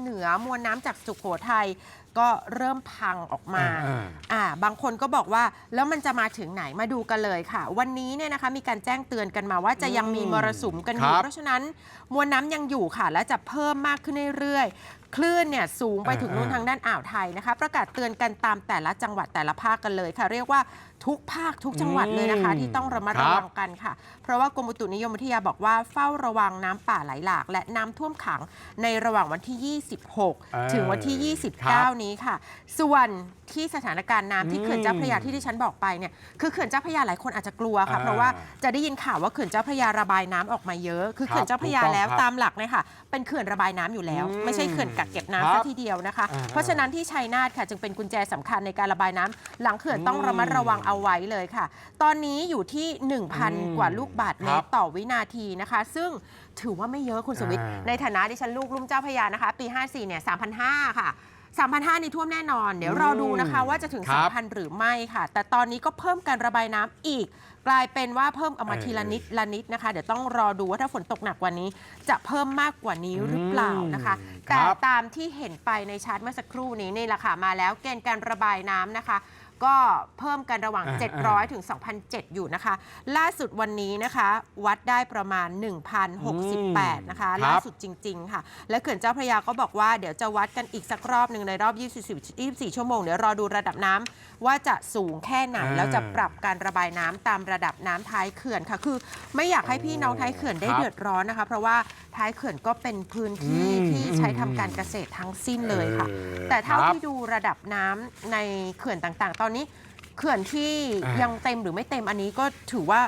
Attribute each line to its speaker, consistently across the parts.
Speaker 1: เหนือมวลน้ำจากสุโขทัย ก็เริ่มพังออกมา
Speaker 2: อ่า
Speaker 1: อ่าบางคนก็บอกว่าแล้วมันจะมาถึงไหนมาดูกันเลยค่ะ วันนี้เนี่ยนะคะมีการแจ้งเตือนกันมาว่าจะยังมีมรสุมกันอยู่
Speaker 2: ครับ
Speaker 1: เพราะฉะนั้นมวลน้ำยังอยู่ค่ะ และจะเพิ่มมากขึ้นเรื่อยๆคลื่นเนี่ยสูงไปถึงนู่น
Speaker 2: อ่า
Speaker 1: ทางด้านอ่าวไทยนะคะ ประกาศเตือนกันตามแต่ละจังหวัดแต่ละภาคกันเลยค่ะ เรียกว่าทุกภาคทุกจังหวัดเลยนะคะ
Speaker 2: อืม
Speaker 1: ที่ต้องระมัด
Speaker 2: ครับ
Speaker 1: ระวัง กันค่ะเพราะว่ากรมอุตุนิยมวิทยาบอกว่าเฝ้าระวังน้ำป่าไหลหลาก และน้ำท่วมขังในระหว่างวันที่26 ถึงวันที่29นี้ค่ะ ส่วนที่สถานการณ์น้ำที่
Speaker 2: อืม
Speaker 1: เขื่อนเจ้าพระยาที่ที่ฉันบอกไปเนี่ยคือเขื่อนเจ้าพระยาหลายคนอาจจะกลัวค่ะ
Speaker 2: อ่า
Speaker 1: เพราะว่าจะได้ยินข่าวว่าเขื่อนเจ้าพระยาระบายน้ำออกมาเยอะ คือ
Speaker 2: ครับ
Speaker 1: เขื่อนเจ้าพระยา
Speaker 2: ถูกต้อง
Speaker 1: แล้ว
Speaker 2: ครับ
Speaker 1: ตามหลักเนี่ยค่ะ เป็นเขื่อนระบายน้ำอยู่แล้ว
Speaker 2: อืม
Speaker 1: ไม่ใช่เขื่อนกักเก็บ
Speaker 2: ครั
Speaker 1: น้ำ
Speaker 2: บ
Speaker 1: ซะทีเดียวนะคะ
Speaker 2: อ่า
Speaker 1: เพราะฉะนั้นที่ชัยนาทค่ะจึงเป็นกุญแจสำคัญในการระบายน้ำหลังเขื่อนต้องระมัดระวังเอาไว้เลยค่ะ ตอนนี้อยู่ที่
Speaker 2: อืม
Speaker 1: 1,000 กว่าลูกบาทเม
Speaker 2: ครั
Speaker 1: ต
Speaker 2: บ
Speaker 1: รต่อวินาทีนะคะ ซึ่งถือว่าไม่เยอะคุณสวิทย์
Speaker 2: อ่า
Speaker 1: ในฐานะที่ฉันลูกลุ่มเจ้าพระยานะคะ ปี 54 เนี่ย3,500ค่ะ 3,500 นี่ท่วมแน่นอน เดี๋ยวรอดูนะคะว่าจะถึง
Speaker 2: ครับ
Speaker 1: 3,000 หรือไม่ค่ะ แต่ตอนนี้ก็เพิ่มการระบายน้ำอีก กลายเป็นว่าเพิ่มเอามา
Speaker 2: เออ
Speaker 1: ทีละนิดละนิดนะคะ เดี๋ยวต้องรอดูว่าถ้าฝนตกหนักกว่านี้ จะเพิ่มมากกว่านี้หรือเปล่านะคะ
Speaker 2: อืม
Speaker 1: แต่
Speaker 2: ครับ
Speaker 1: ตามที่เห็นไปในชาร์ตเมื่อสักครู่นี้นี่แหละค่ะมาแล้วเกณฑ์การระบายน้ำนะคะ ก็เพิ่มกันระหว่าง
Speaker 2: อ่า
Speaker 1: 700 ถึง 2,007 อยู่นะคะ ล่าสุดวันนี้นะคะ วัดได้ประมาณ 1,068 นะคะ
Speaker 2: ครับ
Speaker 1: ล่าสุดจริง ๆ ค่ะ และเขื่อนเจ้าพระยาก็บอกว่าเดี๋ยวจะวัดกันอีกสักรอบหนึ่งในรอบ 24 24 ชั่วโมง เดี๋ยวรอดูระดับน้ำว่าจะสูงแค่ไหน
Speaker 2: อ่า
Speaker 1: แล้วจะปรับการระบายน้ำตามระดับน้ำท้ายเขื่อนค่ะ คือไม่อยากให้พี่น้องท้ายเขื่อนได้
Speaker 2: ครับ
Speaker 1: เดือดร้อนนะคะ เพราะว่าท้ายเขื่อนก็เป็นพื้นที่
Speaker 2: อืม
Speaker 1: ที่ใช้ทำการเกษตรทั้งสิ้นเลยค่ะ
Speaker 2: เออ
Speaker 1: แต่เท่า
Speaker 2: ครับ
Speaker 1: ที่ดูระดับน้ำในเขื่อนต่างๆ ตอนนี้เขื่อนที่
Speaker 2: อ่ายั
Speaker 1: ยังเต็มหรือไม่เต็มอันนี้ก็ถือว่า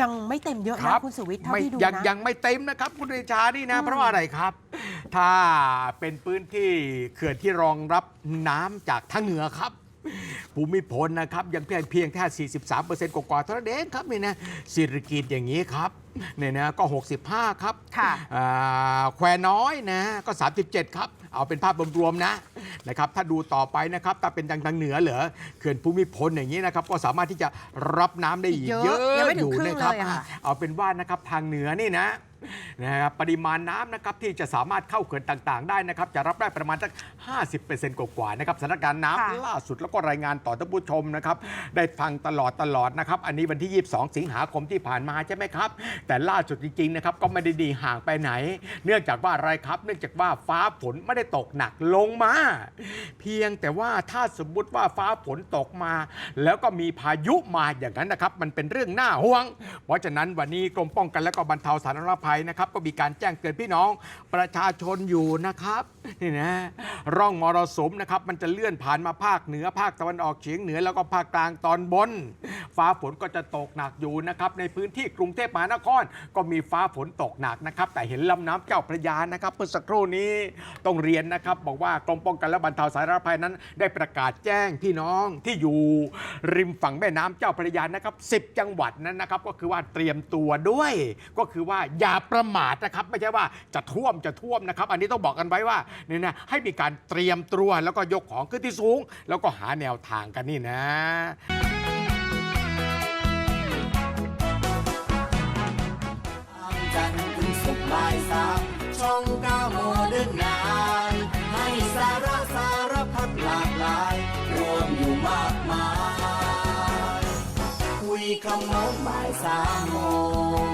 Speaker 1: ยังไม่เต็มเยอะ
Speaker 2: ครั
Speaker 1: นะ
Speaker 2: บ
Speaker 1: คุณสุวิทย์เท่า
Speaker 2: ไม่
Speaker 1: ที่ดู
Speaker 2: ยัง
Speaker 1: นะ
Speaker 2: ยังไม่เต็มนะครับ คุณเดชานี่นะ
Speaker 1: อืม
Speaker 2: เพราะว่าอะไรครับ ถ้าเป็นพื้นที่เขื่อนที่รองรับน้ำจากทางเหนือครับ ภูมิพลนะครับยังเพียงเพียงแค่ 43%กว่าๆเท่านั้นเองครับนี่นะสิริกิตอย่างนี้ครับเนี่ยนะก็ 65 ครับ
Speaker 1: ค่ะ
Speaker 2: อ่าแควน้อยนะก็ 37 ครับ เอาเป็นภาพรวมๆนะนะครับถ้าดูต่อไปนะครับถ้าเป็นทางทางเหนือเหรอเขื่อนภูมิพลอย่างนี้นะครับก็สามารถที่จะรับน้ำได้อีก
Speaker 1: เย
Speaker 2: เย
Speaker 1: อะ
Speaker 2: อะ
Speaker 1: ยังไม่ถึ
Speaker 2: องยู่
Speaker 1: ครึ่ง
Speaker 2: นะครับ
Speaker 1: เลยอะค่ะ
Speaker 2: เอาเป็นว่านะครับทางเหนือนี่นะ นะครับปริมาณน้ำนะครับที่จะสามารถเข้าเขื่อนต่างๆ ได้นะครับจะรับได้ประมาณสัก 50%กว่าๆนะครับสถานการณ์น้ำล่าสุดแล้วก็รายงานต่อท่านผู้ชมนะครับได้ฟังตลอดตลอดนะครับอันนี้วันที่ 22 สิงหาคมที่ผ่านมาใช่ไหมครับ แต่ล่าสุดจริงๆนะครับก็ไม่ได้ดีห่างไปไหน เนื่องจากว่าอะไรครับ เนื่องจากว่าฟ้าฝนไม่ได้ตกหนักลงมา เพียงแต่ว่าถ้าสมมุติว่าฟ้าฝนตกมา แล้วก็มีพายุมาอย่างนั้นนะครับ มันเป็นเรื่องน่าห่วง เพราะฉะนั้นวันนี้กรมป้องกันและก็บรรเทาสาธารณภัยนะครับ ก็มีการแจ้งเตือนพี่น้องประชาชนอยู่นะครับนี่นะร่องมรสุมนะครับ มันจะเลื่อนผ่านมาภาคเหนือภาคตะวันออกเฉียงเหนือแล้วก็ภาคกลางตอนบน ฟ้าฝนก็จะตกหนักอยู่นะครับ ในพื้นที่กรุงเทพมหานคร ก็มีฟ้าฝนตกหนักนะครับ แต่เห็นลำน้ำเจ้าพระยานะครับเมื่อสักครู่นี้ต้องเรียนนะครับ บอกว่ากรมป้องกันและบรรเทาสาธารณภัยนั้น ได้ประกาศแจ้งพี่น้องที่อยู่ ริมฝั่งแม่น้ำเจ้าพระยานะครับ10 จังหวัดนั้นนะครับ ก็คือว่าเตรียมตัวด้วย ก็คือว่าอย่าประมาทนะครับ ไม่ใช่ว่าจะท่วมจะท่วมนะครับ อันนี้ต้องบอกกันไว้ว่าเนี่ยนะให้มีการเตรียมตัวแล้วก็ยกของขึ้นที่สูง แล้วก็หาแนวทางกันนี่นะ
Speaker 3: จันทร์ถึงศุกร์บ่ายสามช่องเก้าโมเดิร์นไนให้สาระสารพัดหลากหลาย รวมอยู่มากมาย คุยคำโน้นบ่ายสามโมง